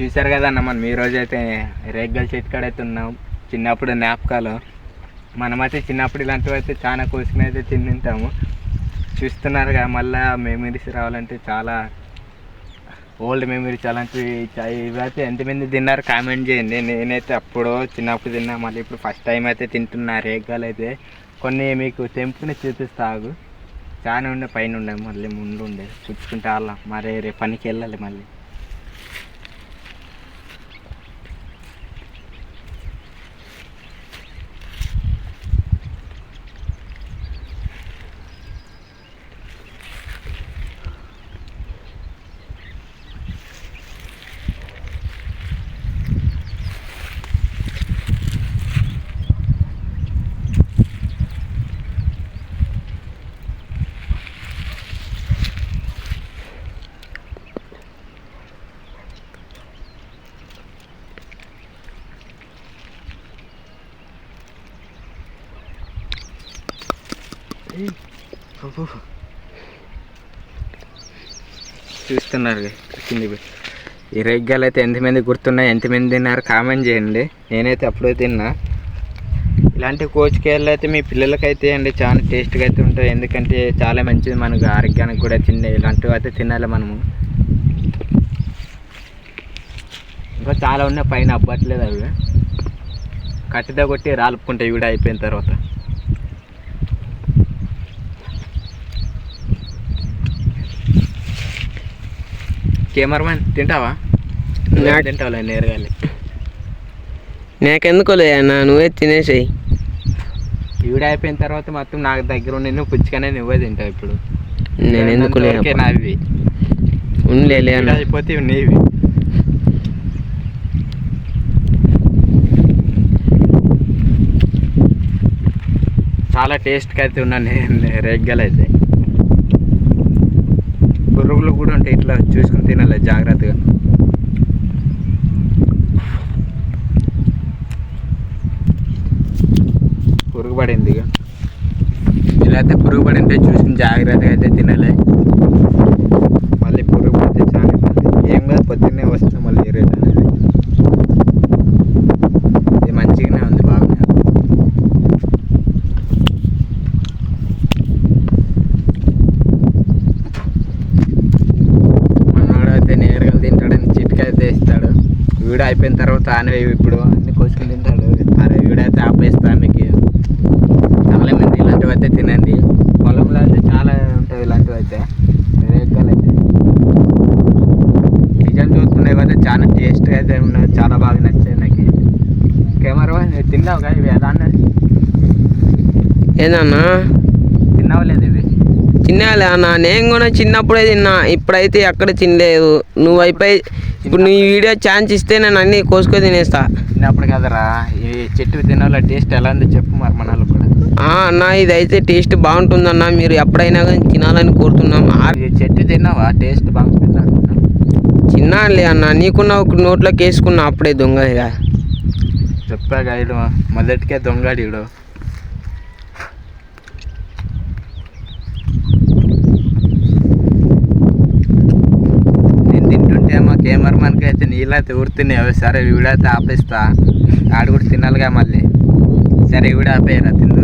చూశారు కదన్న మనం ఈ రోజు అయితే రేగ్గల చెట్టు కాడ ఉన్నాం చిన్నప్పుడు జ్ఞాపకాలు. మనమైతే చిన్నప్పుడు ఇలాంటివి అయితే చాలా కోసుకుని అయితే తింటాము చూస్తున్నారు కదా మళ్ళీ మెమరీస్ రావాలంటే చాలా ఓల్డ్ మెమరీస్ అలాంటివి ఇవైతే ఎంతమంది తిన్నారు కామెంట్ చేయండి. నేనైతే అప్పుడు చిన్నప్పుడు తిన్నా మళ్ళీ ఇప్పుడు ఫస్ట్ టైం అయితే తింటున్నా రేగాలు అయితే. కొన్ని మీకు తెంపుని చూపిస్తాగు చాలా ఉండే పైన ఉండే మళ్ళీ ముందు ఉండే. చూసుకుంటే వాళ్ళ మరి రేపు పనికి వెళ్ళాలి మళ్ళీ. చూస్తున్నారు కింది ఈ రేగ్గాలు అయితే ఎంతమంది గుర్తున్నాయి ఎంతమంది తిన్నారు కామెంట్ చేయండి. నేనైతే అప్పుడే తిన్నా. ఇలాంటి కోచికాయలు అయితే మీ పిల్లలకైతే అండి చాలా టేస్ట్గా అయితే ఉంటాయి. ఎందుకంటే చాలా మంచిది మనకు ఆరోగ్యానికి కూడా తిండే ఇలాంటివి అయితే తినాలి మనము. ఇంకా చాలా ఉన్నాయి పైన అవ్వట్లేదు అవి. కట్టిదా కొట్టి రాలుపుకుంటాయి కూడా అయిపోయిన తర్వాత. కెమెరామెన్ తింటావా? నాకు- తింటావులే నేరుగా నాకెందుకోలే అన్న నువ్వే తినేసేయి. ఈవిడ అయిపోయిన తర్వాత మొత్తం నాకు దగ్గర ఉండి నువ్వు పుచ్చుకనే నువ్వే తింటావు ఇప్పుడు. నేను ఎందుకు నావి. ఉండలే అయిపోతే నీవి. చాలా టేస్ట్గా అయితే ఉన్నాను రేగ్గలు అయితే ఊర్లో కూడా ఉంటాయి ఇట్లా చూసుకుని తినాలి జాగ్రత్తగా. పురుగు పడింది ఇక. ఇలా అయితే పురుగు పడి ఉంటే చూసుకుని జాగ్రత్తగా అయితే తినాలి మళ్ళీ పురుగు పడితే చాలా ఇబ్బంది ఏం కాదు పొద్దున్నే వస్తాం మళ్ళీ ఈ రేట్ అనేది ఇది మంచిగానే ఉంది బాగానే ఉంది మనోడు అయితే నేరుగా తింటాడని చిట్కా అయితే ఇస్తాడు వీడియో అయిపోయిన తర్వాత ఆనే ఇప్పుడు అన్ని కోసుకుని తింటాడు. అరే వీడియో అయితే ఆపేస్తా మీకు. చాలా మంది ఇలాంటివి అయితే తినండి. పొలంలో అయితే చాలా ఉంటాయి ఇలాంటివి అయితే. రేగ్గాలు అయితే నిజం చూసుకునేవి అయితే చాలా టేస్ట్గా అయితే ఉన్నాయి. చాలా బాగా నచ్చాయి నాకు. కెమెరా తిన్నావు కానీ ఇవి ఎలా ఏదన్నా? తినాలి అన్న. నేను కూడా చిన్నప్పుడే తిన్నా. ఇప్పుడైతే ఎక్కడ తినలేదు. నువ్వు అయిపోయి ఇప్పుడు నీ వీడియో ఛాన్స్ ఇస్తే నేను అన్ని కోసుకొని తినేస్తా. చిన్నప్పుడు కదరా. ఈ చెట్టు తినాల టేస్ట్ ఎలా ఉందో చెప్పు మరి మన కూడా. ఆ, అన్న ఇదైతే టేస్ట్ బాగుంటుందన్న మీరు ఎప్పుడైనా కానీ తినాలని కోరుతున్నాం. చెట్టు తిన్నావా? టేస్ట్ బాగుంటుందా తినాలి అన్న. నీకున్న ఒక నోట్లోకి వేసుకున్నా అప్పుడే దొంగ ఇక. చెప్పాగా ఇడు. మొదటికే దొంగడు ఇడు నేను తింటుంటే మా కెమెరామన్కి అయితే నీళ్ళైతే ఊరుతున్నాయి సరే వీడైతే ఆపేస్తా. ఆడు కూడా తినాలిగా మళ్ళీ. సరే వీడు ఆపేయరా తిందు